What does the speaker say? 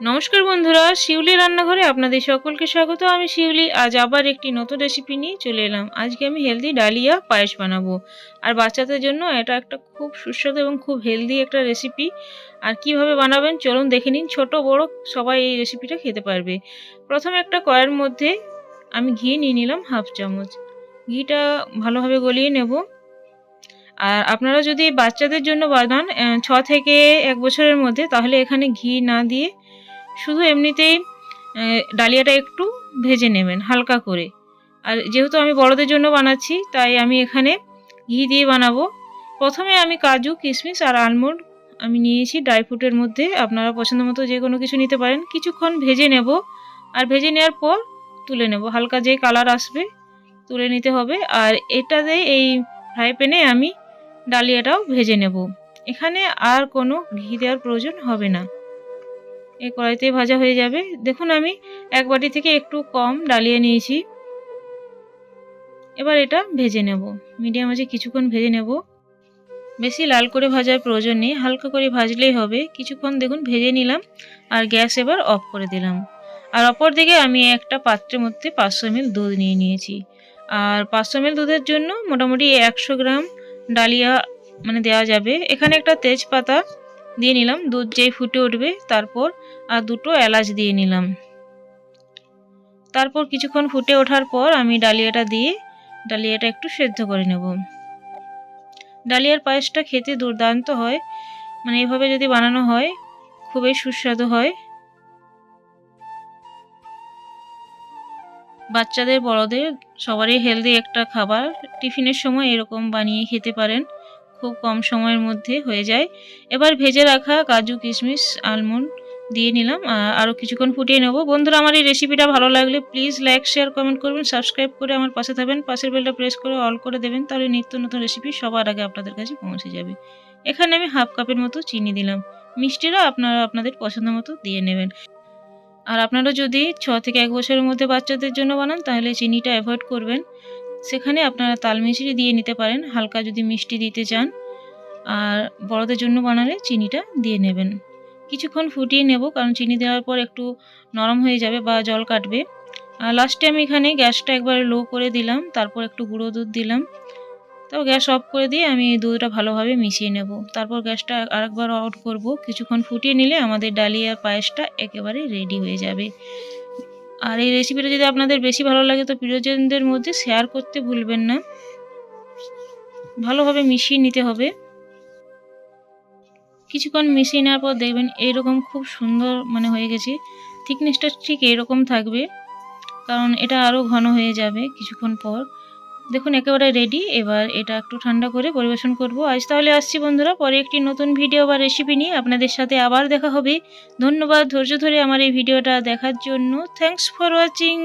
নমস্কার বন্ধুরা, শিউলি রান্নাঘরে আপনাদের সকলকে স্বাগত। আমি শিউলি, আজ আবার একটি নতুন রেসিপি নিয়ে চলে এলাম। আজকে আমি হেলদি ডালিয়া পায়েস বানাবো। আর বাচ্চাদের জন্য এটা একটা খুব সুস্বাদু এবং খুব হেলদি একটা রেসিপি আর কীভাবে বানাবেন চলুন দেখে নিন। ছোট, বড়, সবাই এই রেসিপিটা খেতে পারবে। প্রথমে একটা কয়ের মধ্যে আমি ঘি নিয়ে নিলাম হাফ চামচ। ঘিটা ভালোভাবে গলিয়ে নেব। আর আপনারা যদি বাচ্চাদের জন্য বানান ছ থেকে এক বছরের মধ্যে, তাহলে এখানে ঘি না দিয়ে শুধু এমনিতেই ডালিয়াটা একটু ভেজে নেবেন, হালকা করে। আর যেহেতু আমি বড়দের জন্য বানাচ্ছি, তাই আমি এখানে ঘি দিয়ে বানাবো। প্রথমে আমি কাজু, কিশমিশ আর আলমন্ড আমি নিয়েছি ড্রাই ফ্রুটের মধ্যে। আপনারা পছন্দ মতো যে কোনো কিছু নিতে পারেন। কিছুক্ষণ ভেজে নেব। আর ভেজে নেওয়ার পর তুলে নেব। হালকা যে কালার আসবে, তুলে নিতে হবে। আর এটাতে এই ফ্রাই প্যানে আমি ডালিয়াটাও ভেজে নেব। এখানে আর কোনো ঘি দেওয়ার প্রয়োজন হবে না। এই কড়াইতে ভাজা হয়ে যাবে। দেখুন আমি এক বাটি থেকে একটু কম ডালিয়ে নিয়েছি। এবার এটা ভেজে নেব। মিডিয়াম আছে কিছুক্ষণ ভেজে নেব। বেশি লাল করে ভাজার প্রয়োজন নেই। হালকা করে ভাজলেই হবে। কিছুক্ষণ দেখুন ভেজে নিলাম আর গ্যাস এবার অফ করে দিলাম। আর অপর দিকে আমি একটা পাত্রের মধ্যে পাঁচশো এমএল দুধ নিয়ে নিয়েছি। আর পাঁচশো এমএল দুধের জন্য মোটামুটি একশো গ্রাম ডালিয়া মানে দেওয়া যাবে। এখানে একটা তেজপাতা দিয়ে নিলাম, দুধ যেই ফুটে উঠবে তারপর আর দুটো এলাচ দিয়ে নিলাম। তারপর কিছুক্ষণ ফুটে ওঠার পর আমি ডালিয়াটা দিয়ে ডালিয়াটা একটু সেদ্ধ করে নেব। ডালিয়ার পায়েসটা খেতে দুর্দান্ত হয় মানে এভাবে যদি বানানো হয়, খুবই সুস্বাদু হয়। বাচ্চাদের, বড়দের সবারই হেলদি একটা খাবার। টিফিনের সময় এরকম বানিয়ে খেতে পারেন। খুব কম সময়ের মধ্যে হয়ে যায়। এবার ভেজে রাখা কাজু, কিশমিশ আলমন্ড দিয়ে নিলাম। আরও কিছুক্ষণ ফুটিয়ে নেব। বন্ধুরা, আমার এই রেসিপিটা ভালো লাগলে প্লিজ লাইক শেয়ার কমেন্ট করবেন। সাবস্ক্রাইব করে আমার পাশে থাকবেন। পাশের বেলটা প্রেস করে অল করে দেবেন। তাহলে নিত্য নতুন রেসিপি সবার আগে আপনাদের কাছে পৌঁছে যাবে। এখানে আমি হাফ কাপের মতো চিনি দিলাম। মিষ্টিটা আপনারা আপনাদের পছন্দ মতো দিয়ে নেবেন। আর আপনারা যদি ছ থেকে এক বছরের মধ্যে বাচ্চাদের জন্য বানান, তাহলে চিনিটা অ্যাভয়েড করবেন। সেখানে আপনারা তাল মিছরি দিয়ে নিতে পারেন। হালকা যদি মিষ্টি দিতে চান। আর বড়দের জন্য বানালে চিনিটা দিয়ে নেবেন। কিছুক্ষণ ফুটিয়ে নেব, কারণ চিনি দেওয়ার পর একটু নরম হয়ে যাবে বা জল কাটবে। আর লাস্টে আমি এখানে গ্যাসটা একবার লো করে দিলাম, তারপর একটু গুঁড়ো দুধ দিলাম। তারপর গ্যাস অফ করে দিয়ে আমি দুধটা ভালোভাবে মিশিয়ে নেব। তারপর গ্যাসটা আরেকবার অন করব। কিছুক্ষণ ফুটিয়ে নিলে আমাদের ডালিয়ার পায়েসটা একেবারে রেডি হয়ে যাবে। আর এই রেসিপিটা যদি আপনাদের বেশি ভালো লাগে, তো প্রিয়জনদের মধ্যে শেয়ার করতে ভুলবেন না। ভালোভাবে মিশিয়ে নিতে হবে। কিছুক্ষণ মিশিয়ে নেওয়ার পর দেখবেন এইরকম খুব সুন্দর মানে হয়ে গেছে। থিকনেসটা ঠিক এরকম থাকবে, কারণ এটা আরও ঘন হয়ে যাবে কিছুক্ষণ পর। দেখুন, একেবারে রেডি এবার এটা একটু ঠান্ডা করে পরিবেশন করব। আজ তাহলে আসছি বন্ধুরা, পরে একটি নতুন ভিডিও বা রেসিপি নিয়ে। আপনাদের সাথে আবার দেখা হবে। ধন্যবাদ ধৈর্য ধরে আমার এই ভিডিওটা দেখার জন্য। Thanks for watching